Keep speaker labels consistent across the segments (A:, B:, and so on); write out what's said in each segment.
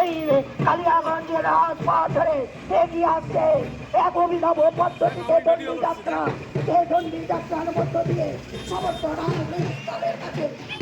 A: এই কালিয়াগঞ্জের ধরে এগিয়ে আসছে। এক অভিনব পদ্ধতিতে দণ্ডি যাত্রা। এই দণ্ডি যাত্রার মধ্য দিয়ে সমস্ত রাজনৈতিক দলের কাছে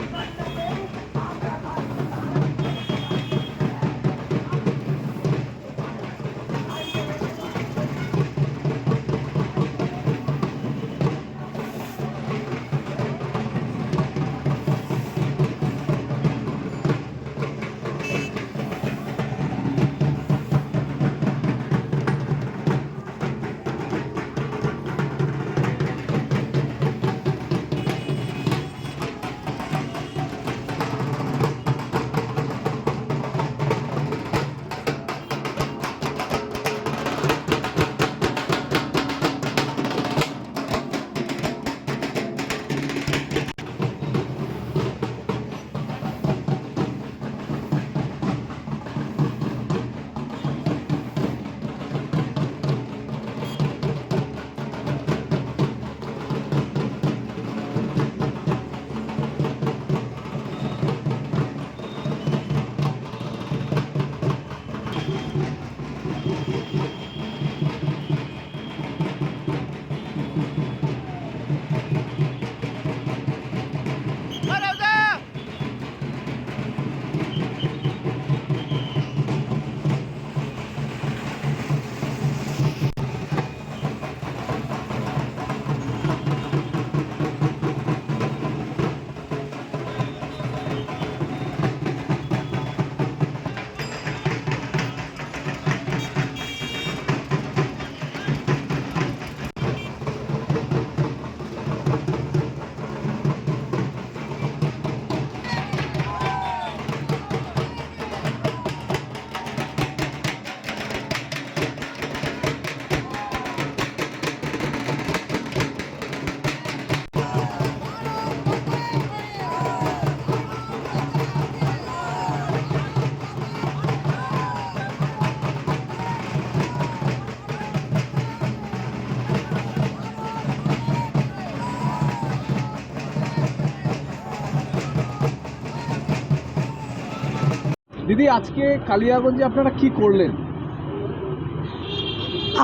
B: দিদি, আজকে কালিয়াগঞ্জে আপনারা কি করলেন?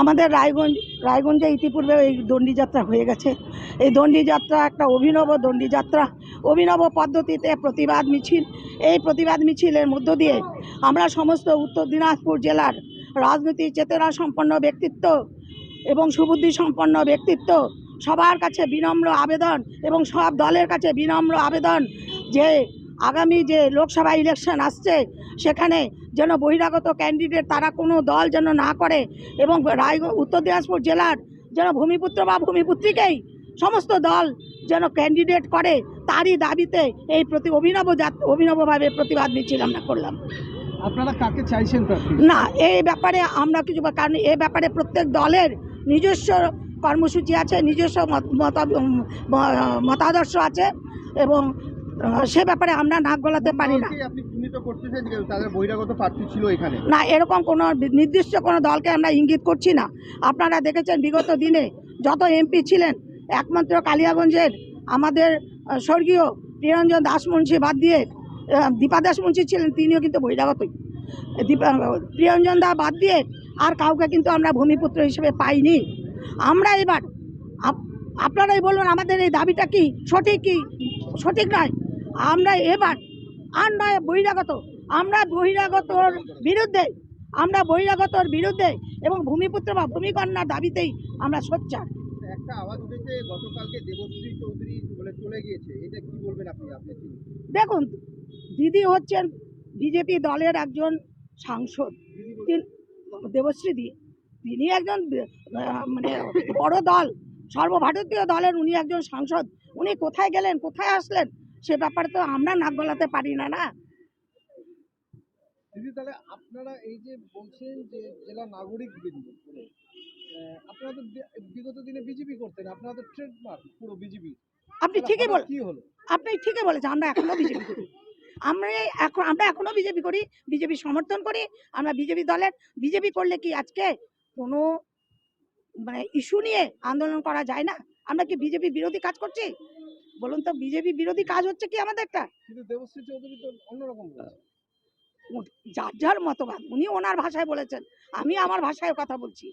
A: আমাদের রায়গঞ্জ, রায়গঞ্জে ইতিপূর্বে এই দণ্ডি যাত্রা হয়ে গেছে। এই দণ্ডি যাত্রা একটা অভিনব দণ্ডি যাত্রা, অভিনব পদ্ধতিতে প্রতিবাদ মিছিল। এই প্রতিবাদ মিছিলের মধ্য দিয়ে আমরা সমস্ত উত্তর দিনাজপুর জেলার রাজনৈতিক চেতনা সম্পন্ন ব্যক্তিত্ব এবং সুবুদ্ধি সম্পন্ন ব্যক্তিত্ব সবার কাছে বিনম্র আবেদন এবং সব দলের কাছে বিনম্র আবেদন যে আগামী যে লোকসভা ইলেকশন আসছে সেখানে যেন বহিরাগত ক্যান্ডিডেট তারা কোনো দল যেন না করে এবং রায় উত্তর দিনাজপুর জেলার যেন ভূমিপুত্র বা ভূমিপুত্রীকেই সমস্ত দল যেন ক্যান্ডিডেট করে তারই দাবিতে এই প্রতি অভিনব জাত- অভিনবভাবে প্রতিবাদ মিছিল আমরা করলাম।
B: আপনারা কাকে চাইছেন
A: না এই ব্যাপারে আমরা কিছু কারণ এই ব্যাপারে প্রত্যেক দলের নিজস্ব কর্মসূচি আছে নিজস্ব মত- মত- মতাদর্শ আছে এবং সে ব্যাপারে আমরা নাক গলাতে পারি না। না, এরকম কোনো নির্দিষ্ট কোনো দলকে আমরা ইঙ্গিত করছি না। আপনারা দেখেছেন বিগত দিনে যত এমপি ছিলেন, একমাত্র কালিয়াগঞ্জের আমাদের স্বর্গীয় প্রিয়রঞ্জন দাস মুন্সি বাদ দিয়ে দীপা দাস মুন্সি ছিলেন, তিনিও কিন্তু বহিরাগতই। দীপা প্রিয়রঞ্জন দা বাদ দিয়ে আর কাউকে কিন্তু আমরা ভূমিপুত্র হিসেবে পাইনি। আমরা এবার, আপ- আপনারাই বলুন আমাদের এই দাবিটা কি? সঠিক কি? সঠিক নয়। আমরা এবার আর নয় বহিরাগত আমরা বহিরাগতর বিরুদ্ধে আমরা বহিরাগতর বিরুদ্ধে এবং ভূমিপুত্র বা ভূমিকন্যার দাবিতেই আমরা সোচ্চার।
C: একটা আওয়াজ উঠেছে গতকালকে দেবশ্রী চৌধুরী বলে চলে গিয়েছে এটা কি বলবেন আপনি আপনি
A: দেখুন দিদি হচ্ছেন বিজেপি দলের একজন সাংসদ। দেবশ্রী দি তিনি একজন মানে বড় দল সর্বভারতীয় দলের উনি একজন সাংসদ। উনি কোথায় গেলেন কোথায় আসলেন সে ব্যাপারে তো আমরা নাক গলাতে পারি না না?
B: দিদি তাহলে আপনারা এই যে বলছেন যে জেলা নাগরিক বৃন্দ আপনারা তো বিগত দিনে বিজেপি করতেন আপনারা তো ট্রেডমার্ক পুরো বিজেপি।
A: আপনি ঠিকই বল
B: কি হলো?
A: আপনি ঠিকই বলেছেন আমরা এখনও বিজেপি করি। আমরা এখন আমরা এখনও বিজেপি করি বিজেপি সমর্থন করি আমরা বিজেপি দলের। বিজেপি করলে কি আজকে কোনো মানে ইস্যু নিয়ে আন্দোলন করা যায় না? আমরা কি বিজেপি বিরোধী কাজ করছি? বলুন তো বিজেপি বিরোধী কাজ হচ্ছে কি আমাদের একটা
B: কিন্তু দেবশ্রী চৌধুরী তো অন্যরকম
A: যার যার মতবাদ উনি ওনার ভাষায় বলেছেন আমি আমার ভাষায় কথা বলছি।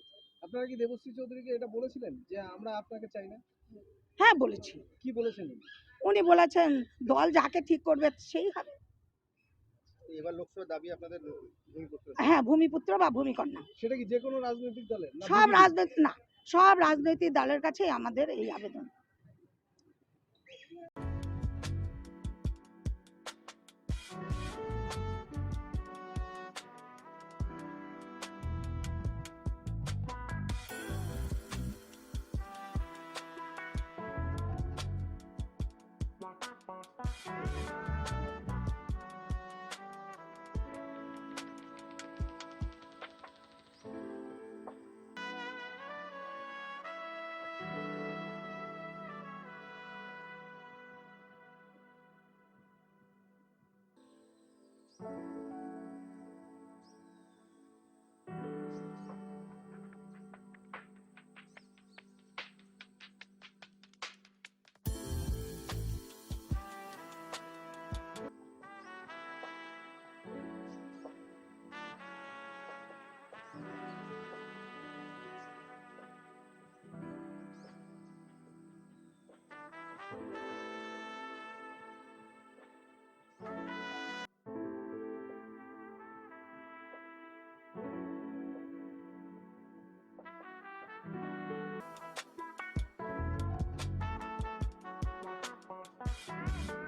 B: আপনারা কি দেবশ্রী চৌধুরীকে এটা বলেছিলেন যে আমরা আপনাকে চাই না?
A: হ্যাঁ বলেছি।
B: কি বলেছেন উনি?
A: বলেছেন দল যাকে ঠিক করবে সেই হবে।
C: এবার লোকসভার দাবি আপনাদের
A: হ্যাঁ ভূমিপুত্র বা ভূমিকন্যা।
B: সেটা কি যে কোনো রাজনৈতিক দলের
A: সব রাজনৈতিক না সব রাজনৈতিক দলের কাছেই আমাদের এই আবেদন। Thank you. Música